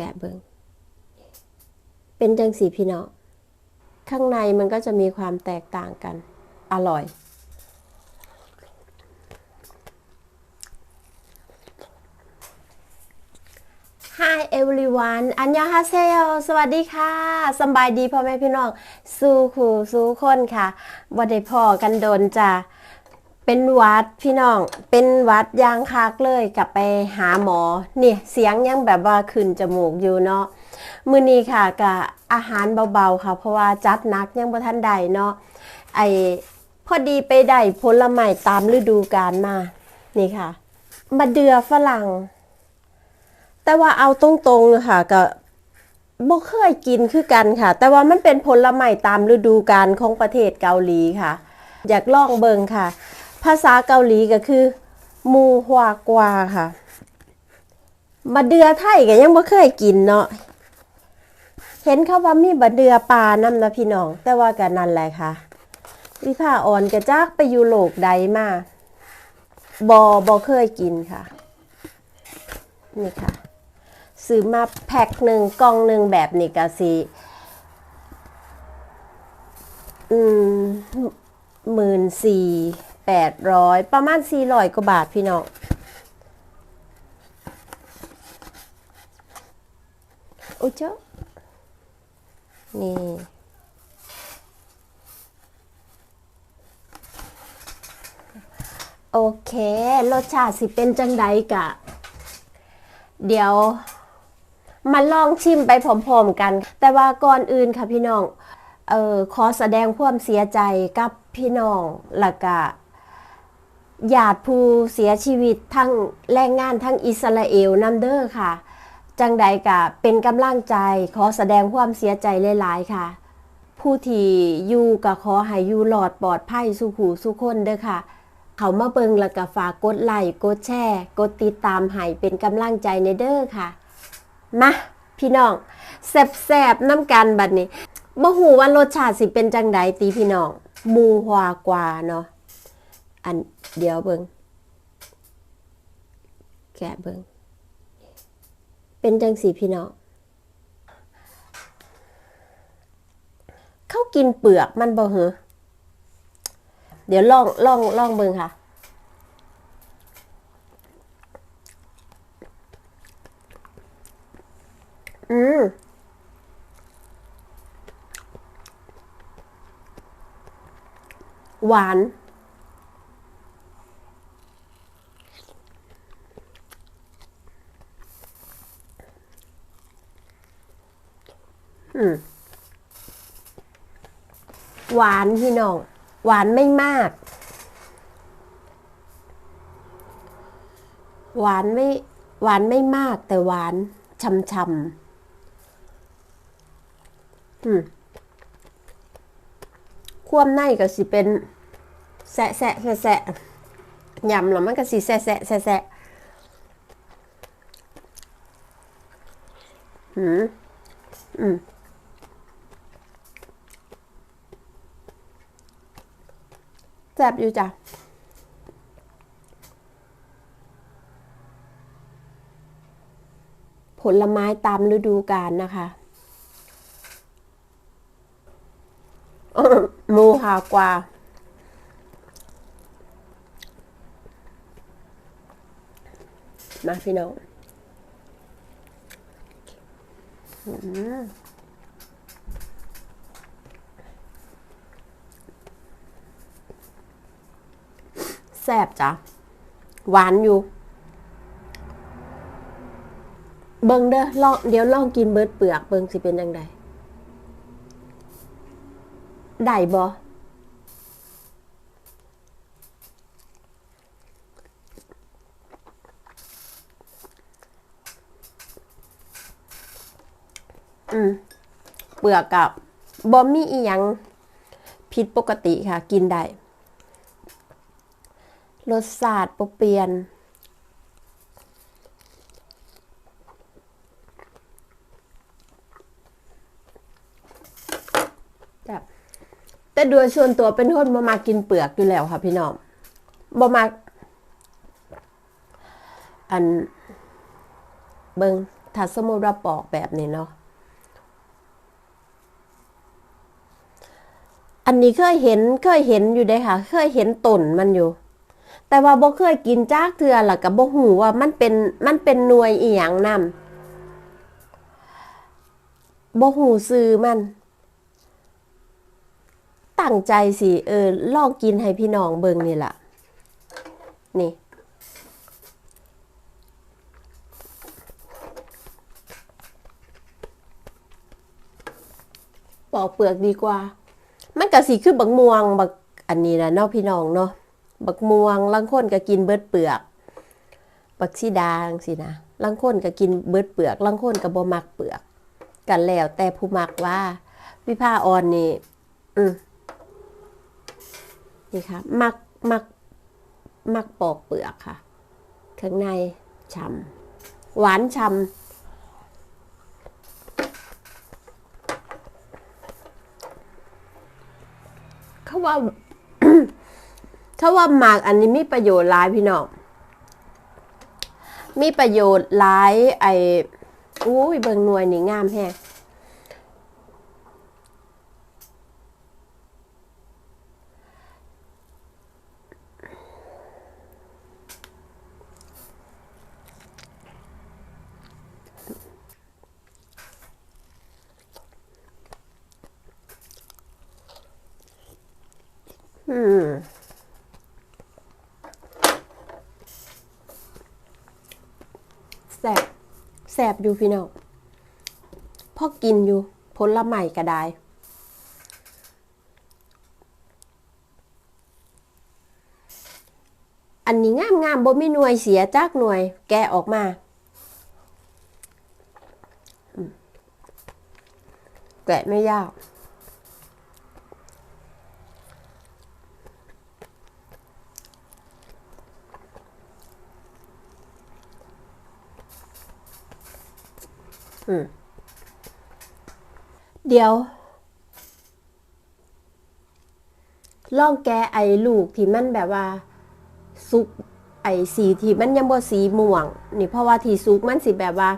กะเบิงเป็นจังสีพี่น้องข้างในมันก็จะมีความแตกต่างกัน อร่อย Hi everyone อันยองฮาเซโยสวัสดีค่ะสบายดีพ่อแม่พี่น้อง สู้คู่สู้คนค่ะบ่ได้พ่อกันโดนจ้ะ เป็นวัดพี่น้อง เป็นวัดยางคักเลยกลับไปหาหมอ เนี่ยเสียงยังแบบว่าขึ้นจมูกอยู่เนาะมื้อนี้ค่ะกับอาหารเบาๆค่ะ เพราะว่าจัดนักยังบ่ทันได้เนาะไอพอดีไปได้ผลไม้ตามฤดูกาลมา นี่ค่ะมาเดือฝรั่ง แต่ว่าเอาตรงๆค่ะก็บ่เคยกินคือกันค่ะ แต่ว่ามันเป็นผลไม้ตามฤดูกาลของประเทศเกาหลีค่ะ อยากลองเบิงค่ะ ภาษาเกาหลีก็คือ มูฮวากวาค่ะมาเดือไทยก็ยังบ่เคยกินเนาะเห็นเขาว่ามีบะเดือปลานํนะพี่น้อง แต่ว่ากันนั่นแหละค่ะ วิภาอ่อนกระจักไปอยู่โลกใดมาบอบอเคยกินค่ะ นี่ค่ะ ซื้อมาแพ็คหนึ่งกล่องหนึ่งแบบนี้ก็สิอืมหมื่นสี่ แปดร้อยประมาณสี่ร้อยกว่าบาทพี่น้องโอ้เจ้า นี่โอเค รสชาติสิเป็นจังใดกะ เดี๋ยวมาลองชิมไปพร้อมๆกัน แต่ว่าก่อนอื่นค่ะพี่น้อง เออขอแสดงความเสียใจกับพี่น้องละกะ ญาติผู้เสียชีวิตทั้งแรงงานทั้งอิสราเอลนัมเดอร์ค่ะ จังใดกะเป็นกำลังใจขอแสดงความเสียใจหลายๆค่ะ ผู้ที่อยู่ก็ขอให้อยู่หลอดปลอดภัยสุขูสุขคนเด้อค่ะ เขามาเบิงแล้วก็ฝากกดไลค์กดแชร์ กดติดตามให้เป็นกำลังใจในเด้อค่ะ มาพี่น้องแซบๆน้ำกันบัดนี้บ่หูว่ารสชาติสิเป็นจังใดตีพี่น้องมูหวากว่าเนาะอัน เดี๋ยวเบิงแกะเบิงเป็นจังสีพี่น้องเขากินเปลือกมันบ่เหอเดี๋ยวลองลองลองเบิงค่ะ อืมหวาน หวานพี่น้อง หวานไม่มาก หวานไม่ หวานไม่มาก แต่หวานช่ำๆอืมควมในก็สิเป็น แสะแสะแสะแสะยำแล้วมันก็สิแสะแสะแสะแสะอืมอืม ซ่บอยู่จ้ะผลไม้ตามฤดูกาลนะคะหมูหากว่ามาพี่น้องอืมแซ่ บจ้ะ หวานอยู่ เบิ่งเด้อลองเดี๋ยวลองกินเบิดเปลือกเบิ่งสิเป็นยังไงได้บ่อืมเปลือกกับบอมมี่อีหยังผิดปกติค่ะ กินได้ รสชาติบ่เปลี่ยน แต่โดยส่วนตัวเป็นคนบ่มากินเปลือกอยู่แล้วค่ะพี่น้องบ่มาอัน เบิงถ้าสมมติว่าปอกแบบนี้เนาะ อันนี้เคยเห็นเคยเห็นอยู่เด้ค่ะ เคยเห็นต้นมันอยู่ แต่ว่าบ่เคยกินจากเทือล่ะกับบ่หูว่ามันเป็นมันเป็นหน่วยอีหยังนำบ่หูซื้อมัน ตั้งใจสิเออลองกินให้พี่น้องเบิ่งนี่ล่ะ นี่ปอกเปลือกดีกว่า มันก็สิคือบักม่วงบักอันนี้นะเนาะพี่น้องเนาะ บักม่วงลางคนก็กินเบิดเปลือก บักสีดางสินะลางคนก็กินเบิดเปลือกลางคนก็บ่มักเปลือก กันแล้วแต่ผู้มักว่า วิภาออนนี่อืมนี่ค่ะ มักมักมักปอกเปลือกค่ะข้างในฉ่ำหวานฉ่ำเขาว่า เขาว่าหมากอันนี้มีประโยชน์หลายพี่น้อง มีประโยชน์หลายไอ้อุ้ยเบิ่งหน่วยนี่งามแฮงอืมแสบ แสบอยู่พี่น้องพอกินอยู่ผลระใหม่ก็ได้อันนี้งามงามๆบ่มีหน่วยเสียจากหน่วย แกออกมาแกะไม่ยาก อืมเดี๋ยว ลองแกไอ้ลูกที่มันแบบว่า สุกไอ้สีที่มันยังบ่สีม่วง นี่เพราะว่าที่สุกมันสิแบบว่า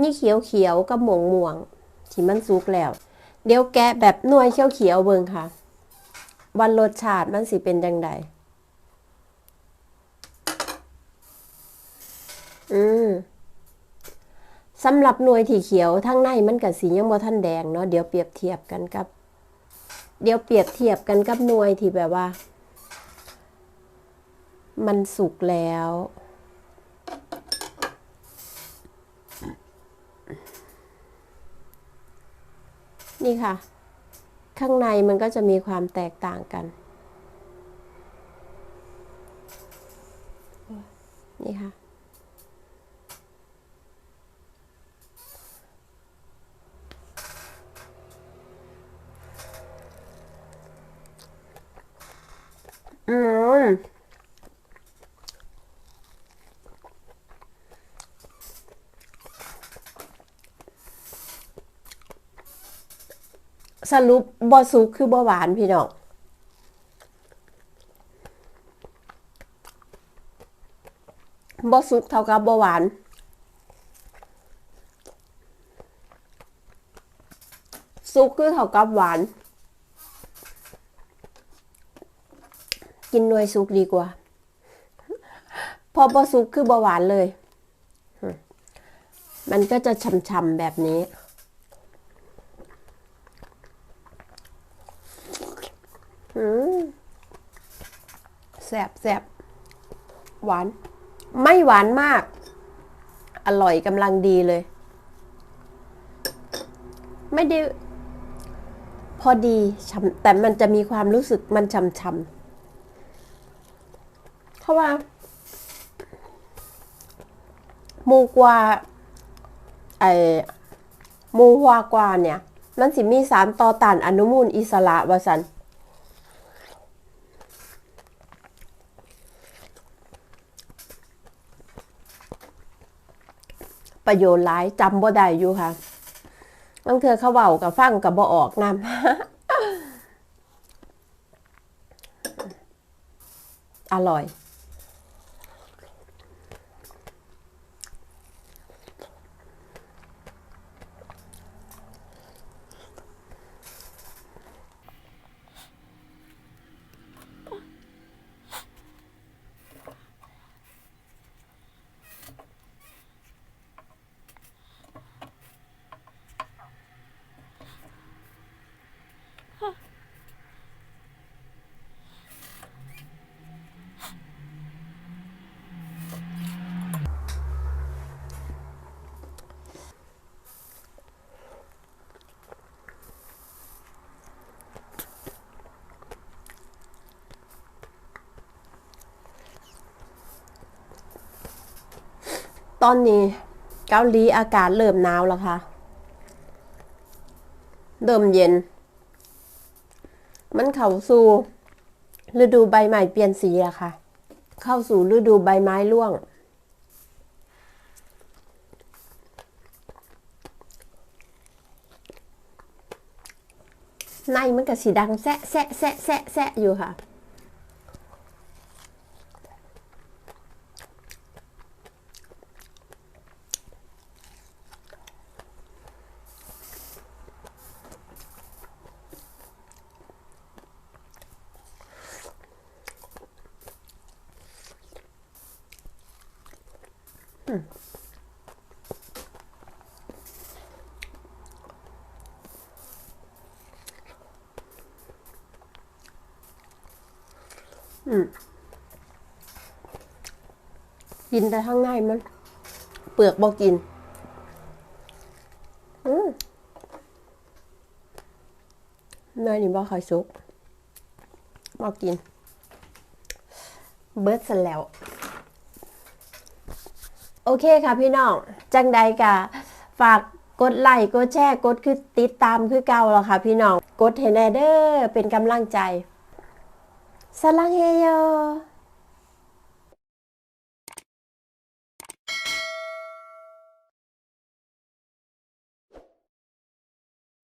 นี่เขียวเขียวกับหมวงม่วงที่มันสุกแล้ว เดี๋ยวแกะแบบหน่วยเขียวเขียวเบิงค่ะวันรสชาติมันสิเป็นจังไดอืม สำหรับหน่วยที่เขียวทั้งในมันกับสียังบ่ท่านแดงเนาะเดี๋ยวเปรียบเทียบกันกับ เดี๋ยวเปรียบเทียบกันกับหน่วยที่แบบว่า มันสุกแล้ว นี่ค่ะ ข้างในมันก็จะมีความแตกต่างกัน นี่ค่ะ อืม สรุปบ่สุกคือบ่หวานพี่น้องบ่สุกเท่ากับบ่หวานสุกคือเท่ากับหวาน กินหน่วยสุกดีกว่า พอบ่สุกคือบ่หวานเลย มันก็จะช่ำๆแบบนี้ อืมแซ่บแซ่บหวาน ไม่หวานมาก อร่อยกำลังดีเลย ไม่ได้ พอดีช่ำแต่มันจะมีความรู้สึกมันช่ำๆเพราะว่าหมูกว่าไอหมูหัวกว่าเนี่ย มันสิมีสารต่อต้านอนุมูลอิสระว่าสัน ประโยชน์หลายจำบ่ได้อยู่ค่ะบางเทือเขาเบากับฟังกับบ่ออกนำอร่อย ตอนนี้เกาหลีอากาศเริ่มหนาวแล้วค่ะ เริ่มเย็น มันเข้าสู่ฤดูใบไม้เปลี่ยนสีแล้วค่ะ เข้าสู่ฤดูใบไม้ร่วง ในมันก็สีดังแซะแซะแซะแซะแซะอยู่ค่ะ กินแต่ข้างในมัน เปลือกบอกิน อืมเนยนี่บอกไข่ซุกบอกกิน เบิร์ดเสร็จแล้ว โอเคค่ะพี่น้อง จังใดกะฝากกดไลค์กดแชร์กดคือติดตามคือเก่าแล้วค่ะ พี่น้อง กดเห้แน่เด้อเป็นกำลังใจสลังเฮโย